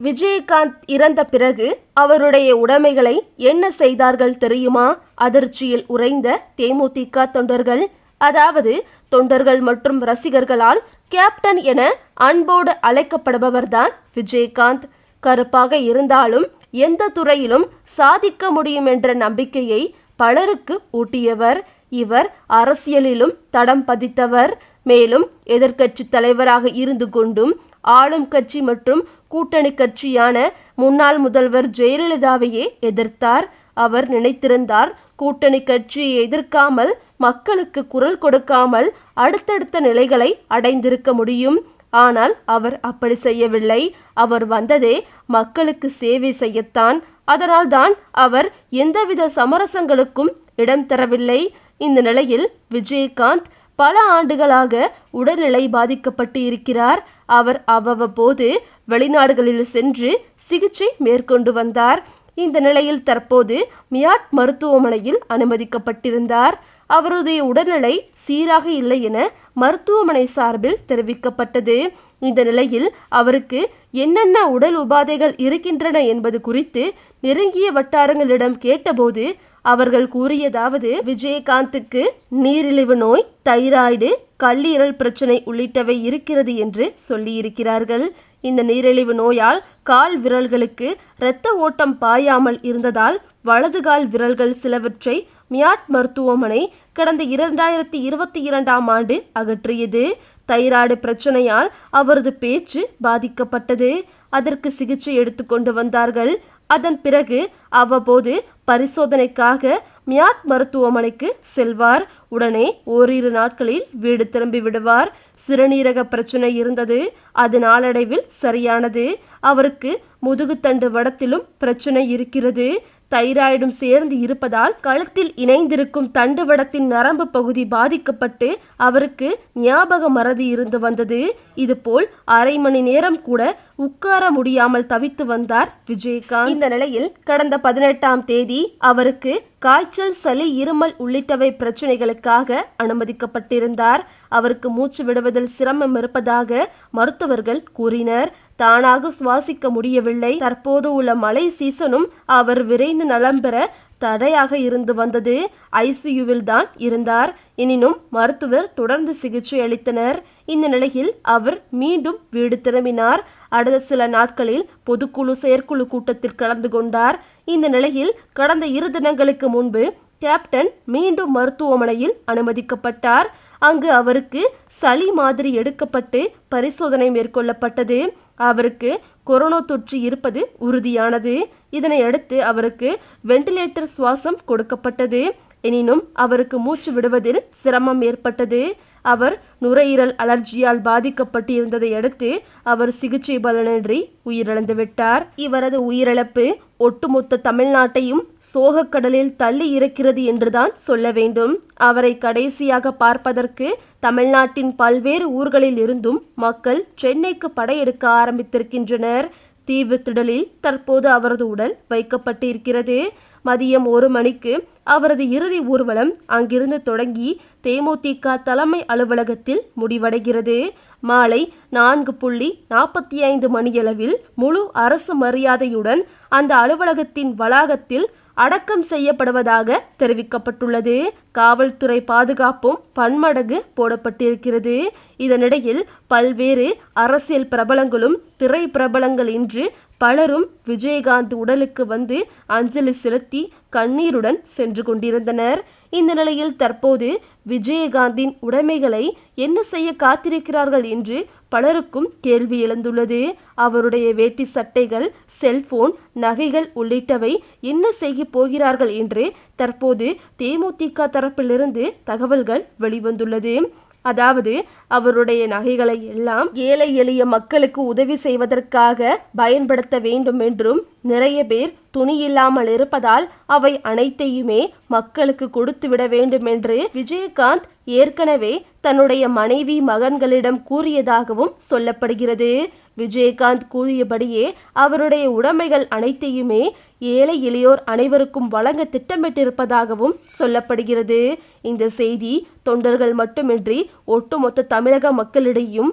விஜயகாந்த் இறந்த பிறகு அவருடைய உடைமைகளை என்ன செய்தார்கள் தெரியுமா? அதிர்ச்சியில் உறைந்த தேமுதிக தொண்டர்கள் அதாவது தொண்டர்கள் மற்றும் ரசிகர்களால் கேப்டன் என அன்போடு அழைக்கப்படுபவர்தான் விஜயகாந்த். கருப்பாக இருந்தாலும் எந்த துறையிலும் சாதிக்க முடியும் என்ற நம்பிக்கையை பலருக்கு ஊட்டியவர். இவர் அரசியலிலும் தடம் பதித்தவர். மேலும் எதிர்க்கட்சி தலைவராக இருந்து கொண்டும் ஆளும் கட்சி மற்றும் கூட்டணி கட்சியான முன்னாள் முதல்வர் ஜெயலலிதாவையே எதிர்த்தார். அவர் நினைத்திருந்தார் கூட்டணி கட்சியை எதிர்க்காமல் மக்களுக்கு குரல் கொடுக்காமல் அடுத்தடுத்த நிலைகளை அடைந்திருக்க முடியும். ஆனால் அவர் அப்படி செய்யவில்லை. அவர் வந்ததே மக்களுக்கு சேவை செய்யத்தான். அதனால்தான் அவர் எந்தவித சமரசங்களுக்கும் இடம் தரவில்லை. இந்த நிலையில் விஜயகாந்த் பல ஆண்டுகளாக உடல்நிலை பாதிக்கப்பட்டு இருக்கிறார். அவர் அவ்வப்போது வெளிநாடுகளில் சென்று சிகிச்சை மேற்கொண்டு வந்தார். இந்த நிலையில் தற்போது மியாட் மருத்துவமனையில் அனுமதிக்கப்பட்டிருந்தார். அவருடைய உடல்நிலை சீராக இல்லை என மருத்துவமனை சார்பில் தெரிவிக்கப்பட்டது. இந்த நிலையில் அவருக்கு என்னென்ன உடல் உபாதைகள் இருக்கின்றன என்பது குறித்து நெருங்கிய வட்டாரங்களிடம் கேட்டபோது அவர்கள் கூறியதாவது விஜயகாந்துக்கு நீரிழிவு நோய் தைராய்டு கல்லீரல் பிரச்சனை உள்ளிட்டவை இருக்கிறது என்று சொல்லியிருக்கிறார்கள். இந்த நீரிழிவு நோயால் கால் விரல்களுக்கு இரத்த ஓட்டம் பாயாமல் இருந்ததால் வலதுகால் விரல்கள் சிலவற்றை மியாட் மருத்துவமனை கடந்த இரண்டாயிரத்தி இருபத்தி இரண்டாம் ஆண்டு அகற்றியது. தைராய்டு பிரச்சனையால் அவரது பேச்சு பாதிக்கப்பட்டது. அதற்கு சிகிச்சை எடுத்துக்கொண்டு வந்தார்கள். அதன் பிறகு அவ்வப்போது பரிசோதனைக்காக மியாட் மருத்துவமனைக்கு செல்வார். உடனே ஓரிரு நாட்களில் வீடு திரும்பி விடுவார். சிறுநீரக பிரச்சனை இருந்தது. அது நாளடைவில் சரியானது. அவருக்கு முதுகுத்தண்டு வடத்திலும் பிரச்சனை இருக்கிறது. தைராய்டும் சேர்ந்து இருப்பதால் கழுத்தில் இணைந்திருக்கும் தண்டுவடத்தின் நரம்பு பகுதி பாதிக்கப்பட்டு அவருக்கு ஞாபக மறதி இருந்து வந்தது. இதுபோல் அரை மணி நேரம் கூட உட்கார முடியாமல் தவித்து வந்தார் விஜயகாந்த். இந்த நிலையில் கடந்த பதினெட்டாம் தேதி அவருக்கு காய்ச்சல் சளி இருமல் உள்ளிட்டவை பிரச்சனைகளுக்காக அனுமதிக்கப்பட்டிருந்தார். அவருக்கு மூச்சு விடுவதில் சிரமம் இருப்பதாக மருத்துவர்கள் கூறினர். தானாக சுவாசிக்க முடியவில்லை. தற்போது உள்ள மழை சீசனும் அவர் விரைந்து நலம் பெற தடையாக இருந்து வந்தது. ஐசியூவில் தான் இருந்தார். எனினும் மருத்துவர் தொடர்ந்து சிகிச்சை அளித்தனர். இந்த நிலையில் அவர் மீண்டும் வீடு திரும்பினார். அடுத்த சில நாட்களில் பொதுக்குழு செயற்குழு கூட்டத்தில் கலந்து கொண்டார். இந்த நிலையில் கடந்த இரு தினங்களுக்கு முன்பு கேப்டன் மீண்டும் மருத்துவமனையில் அனுமதிக்கப்பட்டார். அங்கு அவருக்கு சளி மாதிரி எடுக்கப்பட்டு பரிசோதனை மேற்கொள்ளப்பட்டது. அவருக்கு கொரோனா தொற்று இருப்பது உறுதியானது. இதனை அடுத்து அவருக்கு வெண்டிலேட்டர் சுவாசம் கொடுக்கப்பட்டது. எனினும் அவருக்கு மூச்சு விடுவதில் சிரமம் ஏற்பட்டது. அவர் நுரையீரல் அலர்ஜியால் பாதிக்கப்பட்டிருந்ததை அடுத்து அவர் சிகிச்சை பலனின்றி உயிரிழந்து விட்டார். இவரது உயிரிழப்பு ஒட்டுமொத்த தமிழ்நாட்டையும் சோகக்கடலில் தள்ளி இருக்கிறது என்றுதான் சொல்ல வேண்டும். அவரை கடைசியாக பார்ப்பதற்கு தமிழ்நாட்டின் பல்வேறு ஊர்களில் இருந்தும் மக்கள் சென்னைக்கு படையெடுக்க ஆரம்பித்திருக்கின்றனர். தீவு திடலில் தற்போது அவரது உடல் வைக்கப்பட்டிருக்கிறது. மதியம் ஒரு மணிக்கு அவரது இறுதி ஊர்வலம் அங்கிருந்து தொடங்கி தேமுதிக தலைமை அலுவலகத்தில் முடிவடைகிறது. மாலை நான்கு புள்ளி நாற்பத்தி ஐந்து மணியளவில் முழு அரசு மரியாதையுடன் அந்த அலுவலகத்தின் வளாகத்தில் அடக்கம் செய்யப்படுவதாக தெரிவிக்கப்பட்டுள்ளது. காவல்துறை பாதுகாப்பும் பன்மடங்கு போடப்பட்டிருக்கிறது. இதனிடையில் பல்வேறு அரசியல் பிரபலங்களும் திரை பிரபலங்கள் இன்று பலரும் விஜயகாந்த் உடலுக்கு வந்து அஞ்சலி செலுத்தி கண்ணீருடன் சென்று கொண்டிருந்தனர். இந்த நிலையில் தற்போது விஜயகாந்தின் உடைமைகளை என்ன செய்ய காத்திருக்கிறார்கள் என்று பலருக்கும் கேள்வி எழுந்துள்ளது. அவருடைய வேட்டி சட்டைகள் செல்போன் நகைகள் உள்ளிட்டவை என்ன செய்ய போகிறார்கள் என்று தற்போது தேமுதிக தரப்பிலிருந்து தகவல்கள் வெளிவந்துள்ளது. அதாவது அவருடைய நகைகளை எல்லாம் ஏழை எளிய மக்களுக்கு உதவி செய்வதற்காக பயன்படுத்த வேண்டும் என்றும் நிறைய பேர் துணி இல்லாமல் இருப்பதால் அவை அனைத்தையுமே மக்களுக்கு கொடுத்து விட வேண்டும் என்று விஜயகாந்த் ஏற்கனவே தன்னுடைய மனைவி மகன்களிடம் கூறியதாகவும் சொல்லப்படுகிறது. விஜயகாந்த் கூறியபடியே அவருடைய உடைமைகள் அனைத்தையுமே ஏழை எளியோர் அனைவருக்கும் வழங்க திட்டமிட்டிருப்பதாகவும் சொல்லப்படுகிறது. இந்த செய்தி தொண்டர்கள் மட்டுமின்றி ஒட்டுமொத்த தமிழக மக்களிடையும்